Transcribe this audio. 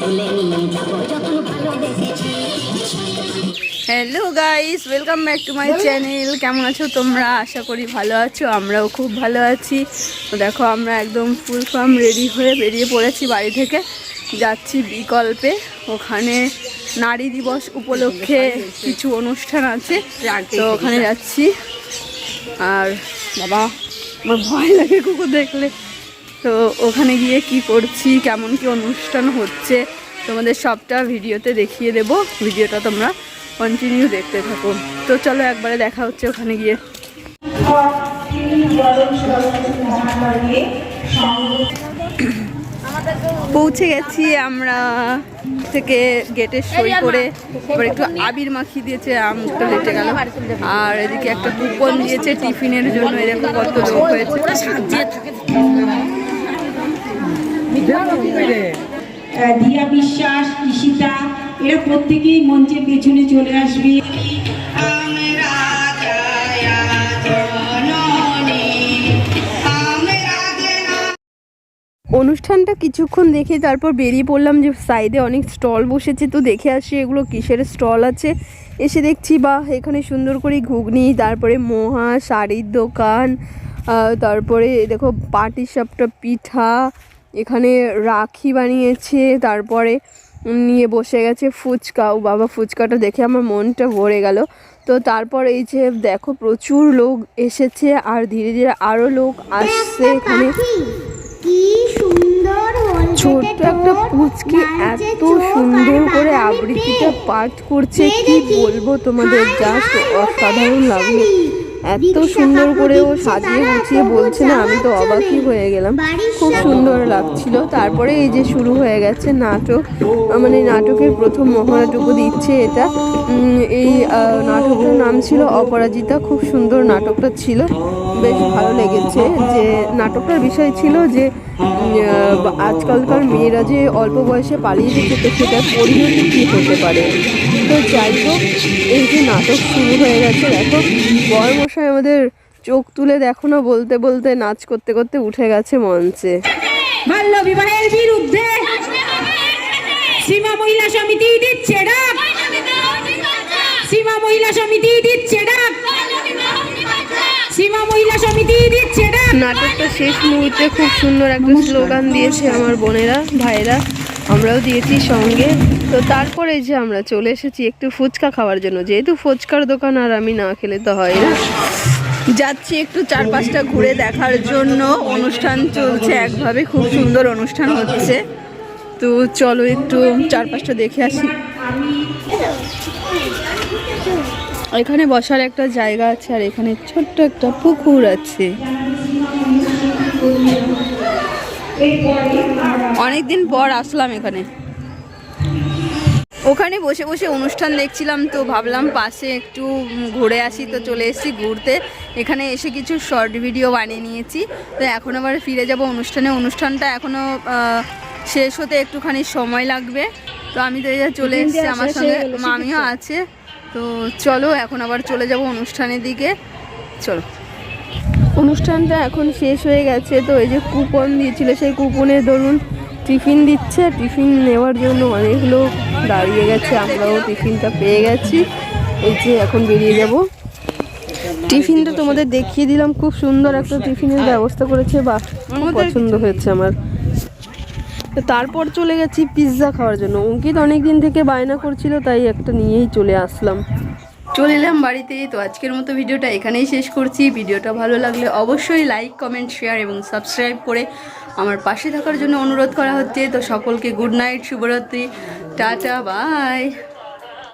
তুলে নিয়ে যাব যখন ভালোবেসেছি hello guys welcome back to my channel কেমন আছো তোমরা? আশা করি ভালো আছো আমরাও খুব ভালো আছি। দেখো আমরা একদম ফুল ফার্ম রেডি হয়ে বেরিয়ে পড়েছি বাড়ি থেকে। যাচ্ছি বিকল্পে। ওখানে নারী দিবস উপলক্ষে কিছু অনুষ্ঠান আছে। তো ওখানে যাচ্ছি। আর বাবা আমার ভয় লাগে কুকুর দেখলে। তো ওখানে গিয়ে কি করছি, কেমন কি অনুষ্ঠান হচ্ছে, তোমাদের সবটা ভিডিওতে দেখিয়ে দেব। ভিডিওটা তোমরা কন্টিনিউ দেখতে থাকো। তো চলো একবারে দেখা হচ্ছে ওখানে গিয়ে। পৌঁছে গেছি আমরা থেকে গেটে সই করে, এবার একটু আবির মাখিয়ে দিয়েছে আমটা লেটে গেল। আর এদিকে একটা কুপন দিয়েছে টিফিনের জন্য এরকম কত লোক হয়েছে। দিয়া বিশ্বাস ঈশিতা এরা প্রত্যেকেই মঞ্চের পেছনে চলে আসবে। অনুষ্ঠানটা কিছুক্ষণ দেখে তারপর বেরিয়ে পড়লাম যে সাইডে অনেক স্টল বসেছে। তো দেখে আসি এগুলো কিসের স্টল আছে। এসে দেখছি বা এখানে সুন্দর করে ঘুগনি তারপরে মোহা শাড়ির দোকান তারপরে দেখো পাটি সাপটা পিঠা এখানে রাখি বানিয়েছে তারপরে নিয়ে বসে গেছে ফুচকা। ও বাবা ফুচকাটা দেখে আমার মনটা ভরে গেল। তো তারপর এই যে দেখো প্রচুর লোক এসেছে আর ধীরে ধীরে আরও লোক আসছে এখানে। কি সুন্দর ছোট্ট একটা পুচকি এত সুন্দর করে আবৃত্তিটা পাঠ করছে। কি বলব তোমাদের? জাস্ট অসাধারণ লাগল। এত সুন্দর করে ও সাজিয়ে গুছিয়ে বলছে না আমি তো অবাকই হয়ে গেলাম। খুব সুন্দর লাগছিল। তারপরে এই যে শুরু হয়ে গেছে নাটক। মানে নাটকের প্রথম মহড়াটুকু দিচ্ছে এটা। এই নাটকটার নাম ছিল অপরাজিতা। খুব সুন্দর নাটকটা ছিল। বেশ ভালো লেগেছে যে নাটকটার বিষয় ছিল যে আজকালকার মেয়েরা যে অল্প বয়সে পালিয়ে যেতে তো সেটার পরিণতি কী হতে পারে? তো যাই হোক এই যে নাটক শুরু হয়ে গেছে। দেখো বরমশাই আমাদের চোখ তুলে দেখো না বলতে বলতে নাচ করতে করতে উঠে গেছে মঞ্চে। বাল্য বিবাহের বিরুদ্ধে সীমা মহিলা সমিতি দিচ্ছে ডাক। সীমা মহিলা সমিতি দিচ্ছে ডাক। সীমা মহিলা সমিতি দিচ্ছে ডাক। নাটকটা শেষ মুহূর্তে খুব সুন্দর একটা স্লোগান দিয়েছে আমার বোনেরা ভাইরা আমরাও দিয়েছি সঙ্গে। তো তারপরে যে আমরা চলে এসেছি একটু ফুচকা খাওয়ার জন্য। যেহেতু ফুচকার দোকান আর আমি না খেলে তো হয় না। যাচ্ছি একটু চারপাশটা ঘুরে দেখার জন্য। অনুষ্ঠান চলছে একভাবে, খুব সুন্দর অনুষ্ঠান হচ্ছে। তো চলো একটু চারপাশটা দেখে আসি। এখানে বসার একটা জায়গা আছে আর এখানে ছোট্ট একটা পুকুর আছে। অনেকদিন পর আসলাম এখানে। ওখানে বসে বসে অনুষ্ঠান দেখছিলাম তো ভাবলাম পাশে একটু ঘুরে আসি তো চলে এসেছি ঘুরতে। এখানে এসে কিছু শর্ট ভিডিও বানিয়ে নিয়েছি। তো এখন আবার ফিরে যাব অনুষ্ঠানে। অনুষ্ঠানটা এখনও শেষ হতে একটুখানি সময় লাগবে। তো আমি তো এই চলে এসেছি আমার সঙ্গে। মামিও আছে। তো চলো এখন আবার চলে যাব অনুষ্ঠানের দিকে। চলো। অনুষ্ঠানটা এখন শেষ হয়ে গেছে তো এই যে কুপন দিয়েছিল সেই কুপনে ধরুন টিফিন দিচ্ছে টিফিন নেওয়ার জন্য অনেক লোক দাঁড়িয়ে গেছে আমরাও টিফিনটা পেয়ে গেছি। এই যে এখন বেরিয়ে যাব। টিফিনটা তোমাদের দেখিয়ে দিলাম খুব সুন্দর একটা টিফিনের ব্যবস্থা করেছে বা খুব পছন্দ হয়েছে আমার। তো তারপর চলে গেছি পিৎজা খাওয়ার জন্য। অঙ্কিত অনেক দিন থেকে বায়না করছিল তাই একটা নিয়েই চলে আসলাম। চলে এলাম বাড়িতে। তো আজকের মতো ভিডিওটা এখানেই শেষ করছি। ভিডিওটা ভালো লাগলে অবশ্যই লাইক কমেন্ট শেয়ার এবং সাবস্ক্রাইব করে আমার পাশে থাকার জন্য অনুরোধ করা হচ্ছে। তো সকলকে গুড নাইট শুভরাত্রি, টাটা বাই